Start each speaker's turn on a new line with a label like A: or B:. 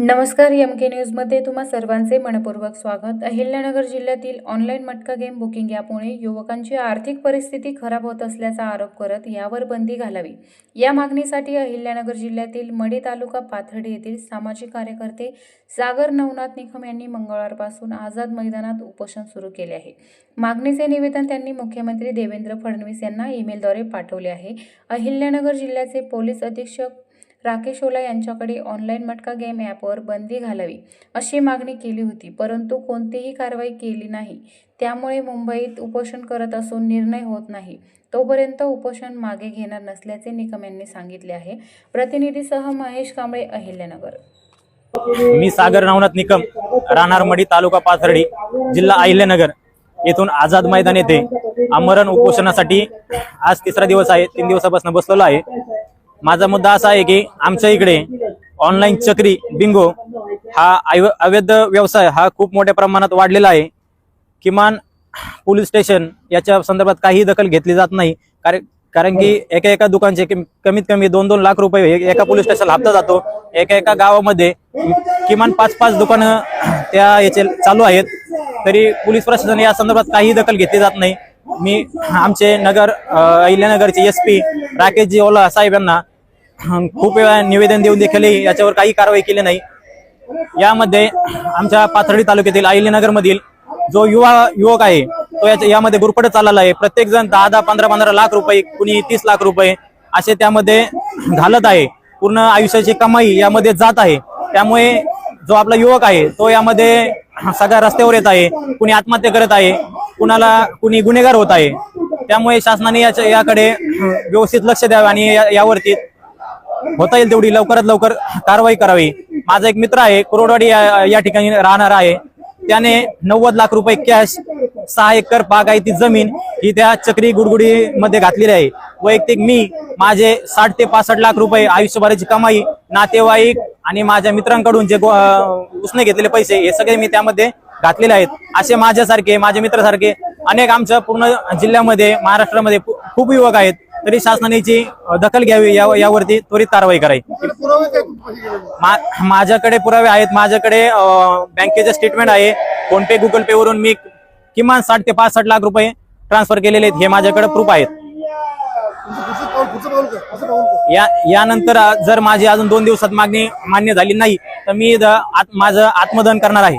A: नमस्कार एम के न्यूजमध्ये तुम्हा सर्वांचे मनपूर्वक स्वागत. अहिल्यानगर जिल्ह्यातील ऑनलाईन मटका गेम बुकिंग यामुळे युवकांची आर्थिक परिस्थिती खराब होत असल्याचा आरोप करत यावर बंदी घालावी. या मागणीसाठी अहिल्यानगर जिल्ह्यातील मडी तालुका पाथर्डी येथील सामाजिक कार्यकर्ते सागर नवनाथ निकम यांनी मंगळवारपासून आझाद मैदानात उपोषण सुरू केले आहे. मागणीचे निवेदन त्यांनी मुख्यमंत्री देवेंद्र फडणवीस यांना ईमेलद्वारे पाठवले आहे. अहिल्यानगर जिल्ह्याचे पोलीस अधीक्षक राकेश ओला यांच्याकडे ऑनलाईन मटका गेम ॲपवर बंदी घालावी अशी मागणी केली होती. परंतु कोणतीही कारवाई केली नाही. त्यामुळे मुंबईत उपोषण करत असून निर्णय होत नाही. तोपर्यंत उपोषण मागे घेणार नसल्याचे निकम यांनी सांगितले आहे. प्रतिनिधीसह महेश कांबळे अहिल्यानगर.
B: मी सागर नवनाथ निकम राहणार मडी तालुका पाथर्डी जिल्हा अहिल्यानगर. येथून आझाद मैदान येथे आमरण उपोषणासाठी आज तिसरा दिवस आहे. तीन दिवसापासून बसलेलो आहे. माझा मुद्दा असा आहे की आमच्या इकडे ऑनलाईन चक्री बिंगो हा अव- अवैध व्यवसाय हा खूप मोठ्या प्रमाणात वाढलेला आहे. किमान पोलीस स्टेशन याच्या संदर्भात काही दखल घेतली जात नाही. कारण कारण की एका एका दुकानचे कमीत कमी दोन दोन लाख रुपये एका पोलीस स्टेशन हप्ता जातो. एका एका गावामध्ये किमान पाच पाच दुकानं त्या याचे चालू आहेत. तरी पोलीस प्रशासन या संदर्भात काही दखल घेतली जात नाही. मी आमचे नगर अहिल्यानगरचे एस पी राकेशजी ओला साहेब यांना खूप वेळा निवेदन देऊन देखील याच्यावर काही कारवाई केली नाही. यामध्ये आमच्या पाथर्डी तालुक्यातील अहिल्यानगर मधील जो युवा युवक आहे तो याच्या यामध्ये गुरपटत चाललेला आहे. प्रत्येक जण दहा दहा पंधरा पंधरा लाख रुपये कुणी तीस लाख रुपये असे त्यामध्ये घालत आहे. पूर्ण आयुष्याची कमाई यामध्ये जात आहे. त्यामुळे जो आपला युवक आहे तो यामध्ये सगळ्या रस्त्यावर येत आहे कुणी आत्महत्या करत आहे कुणाला कुणी गुन्हेगार होत आहे. त्यामुळे शासनाने याच्या याकडे व्यवस्थित लक्ष द्यावे आणि या- यावरती होता येईल तेवढी लवकरात लवकर कारवाई करावी. माझा एक मित्र आहे कुरोडवाडी या ठिकाणी राहणार आहे. त्याने नव्वद लाख रुपये कॅश सहा एकर बागायती जमीन ही त्या चक्री गुडगुडी मध्ये घातलेली आहे. वैयक्तिक मी माझे साठ ते पासष्ट लाख रुपये आयुष्यभराची कमाई नातेवाईक आणि माझ्या मित्रांकडून जे उसने घेतलेले पैसे हे सगळे मी त्यामध्ये घातलेले आहेत. असे माझ्यासारखे माझ्या मित्रासारखे अनेक आमच्या पूर्ण जिल्ह्यामध्ये महाराष्ट्रामध्ये खूप युवक आहेत तरी शासनाने याची दखल घ्यावी या यावरती त्वरित कारवाई करावी. माझ्याकडे पुरावे आहेत. माझ्याकडे बँकेचे स्टेटमेंट आहे. फोन पे गुगल पे वरून मी किमान साठ ते पासष्ट लाख रुपये ट्रान्सफर केलेले आहेत. हे माझ्याकडे प्रूफ आहेत. या यानंतर जर माझी अजून दोन दिवसात मागणी मान्य झाली नाही तर मी माझं आत्मदहन करणार आहे.